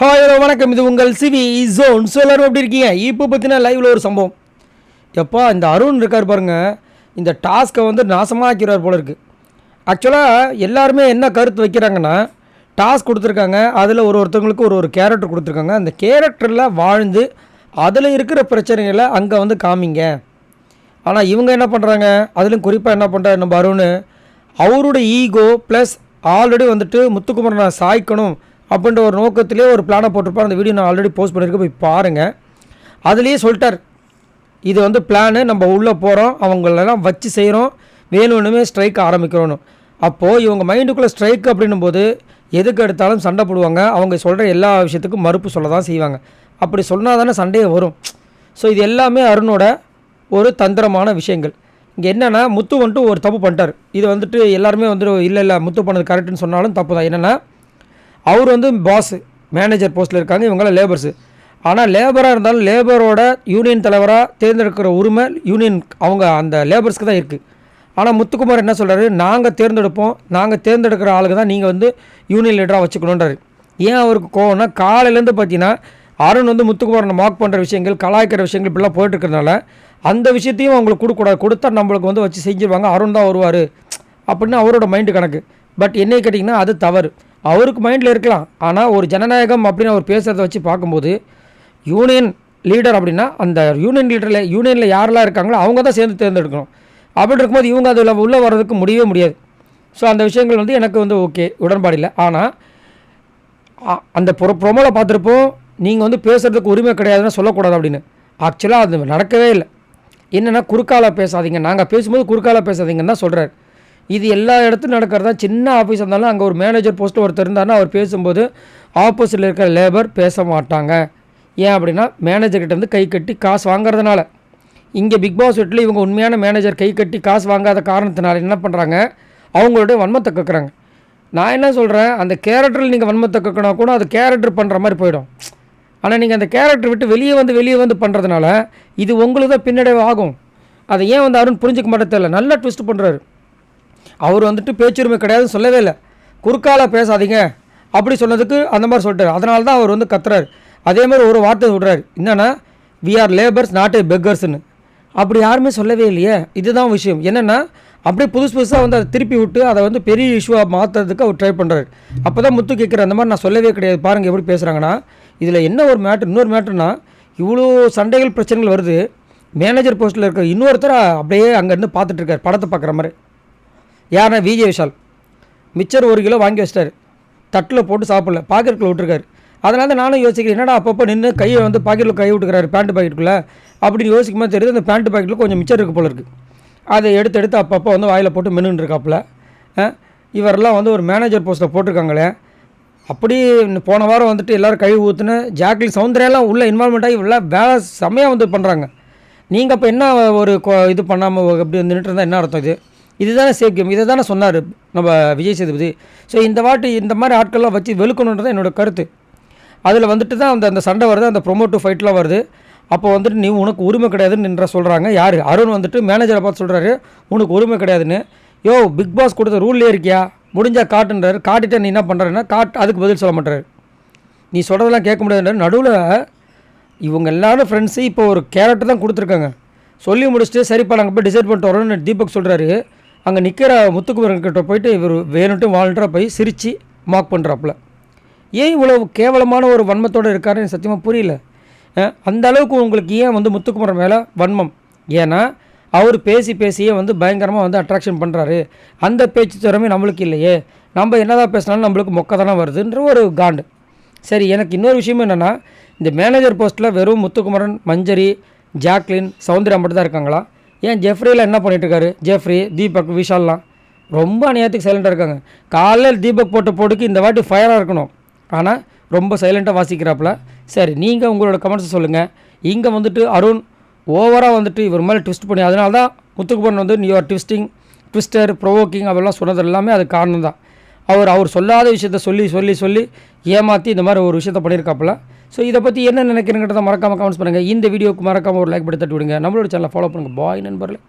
Hi hello வணக்கம். இது உங்கள் சிவி ஜோன் ஸோ எல்லோரும் எப்படி இருக்கீங்க? இப்போ பார்த்தீங்கன்னா லைவில் ஒரு சம்பவம். எப்பா இந்த அருண் இருக்கார் பாருங்கள் இந்த டாஸ்க்கை வந்து நாசமாக்கிறார் போல இருக்குது ஆக்சுவலாக எல்லாருமே என்ன கருத்து வைக்கிறாங்கன்னா டாஸ்க் கொடுத்துருக்காங்க. அதில் ஒரு ஒருத்தவங்களுக்கு ஒரு ஒரு கேரக்டர் கொடுத்துருக்காங்க. அந்த கேரக்டரில் வாழ்ந்து அதில் இருக்கிற பிரச்சனைகளை அங்கே வந்து காமிங்க. ஆனால் இவங்க என்ன பண்ணுறாங்க அதிலும் குறிப்பாக என்ன பண்ணுறாரு நம்ம அருண்? அவரோட ஈகோ ப்ளஸ் ஆல்ரெடி வந்துட்டு முத்துக்குமரனை சாய்க்கணும். அப்படின்ற ஒரு நோக்கத்திலே ஒரு பிளானை போட்டிருப்பார். அந்த வீடியோ நான் ஆல்ரெடி போஸ்ட் பண்ணியிருக்கேன். போய் பாருங்கள் அதுலேயே சொல்லிட்டார். இது வந்து பிளானு நம்ம உள்ளே போகிறோம் அவங்களெல்லாம் வச்சு செய்கிறோம் வேணும்னுமே ஸ்ட்ரைக் ஆரம்பிக்கிறோன்னு அப்போது இவங்க மைண்டுக்குள்ளே ஸ்ட்ரைக் அப்படின்னும் போது எதுக்கு எடுத்தாலும் சண்டை போடுவாங்க. அவங்க சொல்கிற எல்லா விஷயத்துக்கும் மறுப்பு சொல்ல தான் செய்வாங்க. அப்படி சொன்னால் தானே சண்டையே வரும். ஸோ இது எல்லாமே அருணோட ஒரு தந்திரமான விஷயங்கள். இங்கே என்னென்னா முத்து வந்துட்டு ஒரு தப்பு பண்ணிட்டார். இது வந்துட்டு எல்லாருமே வந்துட்டு இல்லை இல்லை முத்து பண்ணது கரெக்டுன்னு சொன்னாலும் தப்பு தான். என்னென்னா அவர் வந்து பாஸு மேனேஜர் போஸ்ட்டில் இருக்காங்க இவங்களாம் லேபர்ஸு ஆனால் லேபராக இருந்தாலும் லேபரோட யூனியன் தலைவராக தேர்ந்தெடுக்கிற உரிமை யூனியன் அவங்க அந்த லேபர்ஸ்க்கு தான் இருக்குது ஆனால் முத்துக்குமார் என்ன சொல்கிறாரு நாங்கள் தேர்ந்தெடுப்போம் நாங்கள் தேர்ந்தெடுக்கிற ஆளுக்கு தான் நீங்கள் வந்து யூனியன் லீடராக வச்சுக்கணுன்றாரு ஏன் அவருக்கு கோவம்னா காலையிலேருந்து பார்த்தீங்கன்னா அருண் வந்து முத்துக்குமாரனை மார்க் பண்ணுற விஷயங்கள் கலாய்க்கிற விஷயங்கள் இப்படிலாம் போயிட்டு இருக்கிறதுனால அந்த விஷயத்தையும் அவங்களுக்கு கொடுக்கக்கூடாது. கொடுத்தா நம்மளுக்கு வந்து வச்சு செஞ்சுருவாங்க அருண் தான் வருவார். அப்படின்னு அவரோட மைண்டு கணக்கு. பட் என்னை கேட்டிங்கன்னா அது தவறு. அவருக்கு மைண்டில் இருக்கலாம். ஆனால் ஒரு ஜனநாயகம் அப்படின்னு அவர் பேசுகிறத வச்சு பார்க்கும்போது யூனியன் லீடர் அப்படின்னா அந்த யூனியன் லீடரில் யூனியனில் யாரெல்லாம் இருக்காங்களோ அவங்க தான் சேர்ந்து தேர்ந்தெடுக்கணும். அப்படி இருக்கும்போது இவங்க அதில் உள்ளே வர்றதுக்கு முடியவே முடியாது. ஸோ அந்த விஷயங்கள் வந்து எனக்கு வந்து ஓகே உடன்பாடு இல்லை. ஆனால் அந்த ப்ரொ ப்ரொமோவில் பார்த்துருப்போம் நீங்கள் வந்து பேசுகிறதுக்கு உரிமை கிடையாதுன்னு சொல்லக்கூடாது அப்படின்னு. ஆக்சுவலாக அது நடக்கவே இல்லை. என்னென்னா குறுக்கால பேசாதீங்க. நாங்கள் பேசும்போது குறுக்கால பேசாதீங்கன்னு தான் சொல்கிறார் இது எல்லா இடத்துலையும் நடக்கிறதா? சின்ன ஆஃபீஸ் இருந்தாலும் அங்கே ஒரு மேனேஜர் போஸ்ட்டு ஒருத்தர் இருந்தாருன்னா அவர் பேசும்போது ஆப்போசிட்டில் இருக்கிற லேபர் பேச மாட்டாங்க. ஏன் அப்படின்னா மேனேஜர்கிட்ட வந்து கை கட்டி காசு வாங்குறதுனால. இங்கே பிக் பாஸ் வீட்டில் இவங்க உண்மையான மேனேஜர் கை கட்டி காசு வாங்காத காரணத்தினால என்ன பண்ணுறாங்க அவங்களுடைய வன்மத்தை கக்குறாங்க. நான் என்ன சொல்கிறேன் அந்த கேரக்டரில் நீங்கள் வன்மத்தை கக்கினா கூட அது கேரக்டர் பண்ணுற மாதிரி போயிடும். ஆனால் நீங்கள் அந்த கேரக்டர் விட்டு வெளியே வந்து வெளியே வந்து பண்ணுறதுனால இது உங்களுக்கு தான் பின்னடைவு ஆகும். அதை ஏன் வந்து அருண் புரிஞ்சிக்க மாட்டே தெரியல. நல்லா ட்விஸ்ட் பண்ணுறாரு அவர் வந்துட்டு பேச்சுரிமை கிடையாதுன்னு சொல்லவே இல்லை. குறுக்கால பேசாதீங்க. அப்படி சொன்னதுக்கு அந்த மாதிரி சொல்லிட்டார். அதனால தான் அவர் வந்து கத்துறாரு. அதே மாதிரி ஒரு வார்த்தை சொல்கிறாரு என்னென்னா we are labours not a பெக்கர்ஸ்னு அப்படி யாருமே சொல்லவே இல்லையே. இதுதான் விஷயம். என்னென்னா அப்படியே புதுசு புதுசாக வந்து அதை திருப்பி விட்டு அதை வந்து பெரிய இஷ்யூவாக மாற்றுறதுக்கு அவர் ட்ரை பண்ணுறாரு அப்போ தான் முத்து கேட்குற அந்த மாதிரி நான் சொல்லவே கிடையாது. பாருங்கள் எப்படி பேசுகிறாங்கன்னா இதில் என்ன ஒரு மேட்ரு இன்னொரு மேட்ருனா இவ்வளோ சண்டைகள் பிரச்சனைகள் வருது. மேனேஜர் போஸ்ட்டில் இருக்க இன்னொருத்தர் அப்படியே அங்கேருந்து பார்த்துட்ருக்கார் படத்தை பார்க்குற மாதிரி. யாருன்னா விஜய் விஷால். மிச்சர் ஒரு கிலோ வாங்கி வச்சிட்டாரு. தட்டில் போட்டு சாப்பிடல. பாக்கெட்டுக்குள்ள விட்டுருக்காரு. அதனால தான் நானும் யோசிக்கிறேன் என்னடா அப்பப்போ நின்று கையை வந்து பாக்கெட்டில் கை விட்டுக்கிறாரு பேண்ட் பாக்கெட்டுக்குள்ளே? அப்படின்னு யோசிக்கும் போது தெரியுது அந்த பேண்ட் பாக்கெட்டில் கொஞ்சம் மிச்சர் இருக்கு போல இருக்குது அதை எடுத்து எடுத்து அப்பப்போ வந்து வாயில் போட்டு மின்னுருக்காப்புல இவரெல்லாம் வந்து ஒரு மேனேஜர் போஸ்ட்டில் போட்டிருக்காங்களே. அப்படி போன வாரம் வந்துட்டு எல்லோரும் கழுவி ஊற்றுன்னு ஜாக்லி சௌந்தர்யாலாம் உள்ள இன்வால்மெண்ட்டாக இவ்வளோ வேலை செம்மையாக வந்து பண்ணுறாங்க நீங்கள் அப்போ என்ன ஒரு கொ- இது பண்ணாமல் அப்படி நின்றுட்டு இருந்தால் என்ன அர்த்தம் இது? இதுதானே சேஃப் கேம் இதை தானே சொன்னார் நம்ம விஜய் சேதுபதி. ஸோ இந்த வாட்டி இந்த மாதிரி ஆட்கள்லாம் வச்சு வெளுக்கணுன்றது என்னோட கருத்து. அதில் வந்துட்டு தான் அந்த அந்த சண்டை வருது அந்த ப்ரொமோட்டிவ் ஃபைட்லாம் வருது. அப்போ வந்துட்டு நீ உனக்கு உரிமை கிடையாதுன்னு நின்ற சொல்கிறாங்க யார்? அருண் வந்துட்டு மேனேஜரை பார்த்து சொல்கிறாரு உனக்கு உரிமை கிடையாதுன்னு. யோ பிக் பாஸ் கொடுத்த ரூல்லே இருக்கியா? முடிஞ்சால் காட்டுன்றாரு. காட்டிட்டு நீ என்ன பண்ணுறேன்னா காட்டு அதுக்கு பதில் சொல்ல மாட்டாரு. நீ சொல்கிறதெல்லாம் கேட்க முடியாதுன்றாரு நடுவில் இவங்க எல்லாரும் ஃப்ரெண்ட்ஸு இப்போ ஒரு கேரக்டர் தான் கொடுத்துருக்காங்க. சொல்லி முடிச்சுட்டு சரிப்பா நாங்கள் போய் டிசைட் பண்ணிட்டு வரோம்னு தீபக் சொல்கிறாரு அங்கே நிற்கிற முத்துக்குமரன்கிட்ட போயிட்டு இவர் வேணுன்ட்டு வாலண்டராக போய் சிரித்து மார்க் பண்ணுறாப்புல ஏன் இவ்வளோ கேவலமான ஒரு வன்மத்தோடு இருக்காருன்னு எனக்கு சத்தியமாக புரியல. அந்த அளவுக்கு உங்களுக்கு ஏன் வந்து முத்துக்குமரன் மேலே வன்மம்? ஏன்னா அவர் பேசி பேசியே வந்து பயங்கரமாக வந்து அட்ராக்ஷன் பண்ணுறாரு அந்த பேச்சு திறமை நம்மளுக்கு இல்லையே. நம்ம என்னதான் பேசினாலும் நம்மளுக்கு மொக்க தானே வருதுன்ற ஒரு காண்டு. சரி எனக்கு இன்னொரு விஷயம் என்னென்னா இந்த மேனேஜர் போஸ்ட்டில் வெறும் முத்துக்குமரன் மஞ்சரி ஜாக்லின் சௌந்தர்யா மட்டும் தான் இருக்காங்களா? ஏன் ஜெஃப்ரியில் என்ன பண்ணிட்டு இருக்காரு ஜெஃப்ரி தீபக் விஷால்லாம். ரொம்ப அநியாயத்துக்கு சைலண்டாக இருக்காங்க. காலையில் தீபக் போட்ட போட்டுக்கு இந்த வாட்டி ஃபயராக இருக்கணும். ஆனால் ரொம்ப சைலண்ட்டாக வாசிக்கிறாப்புல. சரி நீங்கள் உங்களோட கமெண்ட்ஸை சொல்லுங்கள் இங்கே வந்துட்டு அருண் ஓவராக வந்துட்டு இவர் மேலே ட்விஸ்ட் பண்ணி அதனால தான் முத்துக்குமரன் வந்து நீ ஆர் ட்விஸ்டிங் ட்விஸ்டர் ப்ரொவோக்கிங் அதெல்லாம் சொன்னது எல்லாமே அது காரணம் தான் அவர் அவர் சொல்லாத விஷயத்த சொல்லி சொல்லி சொல்லி ஏமாற்றி இந்த மாதிரி ஒரு விஷயத்த பண்ணியிருக்காப்புல. ஸோ இதை பற்றி என்ன நினைக்கிறீங்கிறத மறக்காமல் கமெண்ட்ஸ் பண்ணுங்கள் இந்த வீடியோக்கு மறக்காமல் ஒரு லைக் படி தட்டி விடுங்க. நம்மளோட சேனலை ஃபாலோ பண்ணுங்கள் பாய் நண்பர்களே.